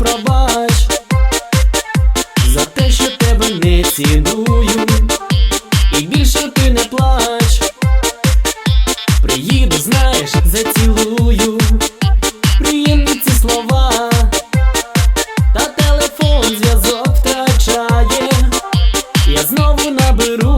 пробач за те, що тебе не ціную, і більше ти не плач. Приїду, знаєш, зацілую. Приємні ці слова, та телефон зв'язок втрачає. Я знову наберу.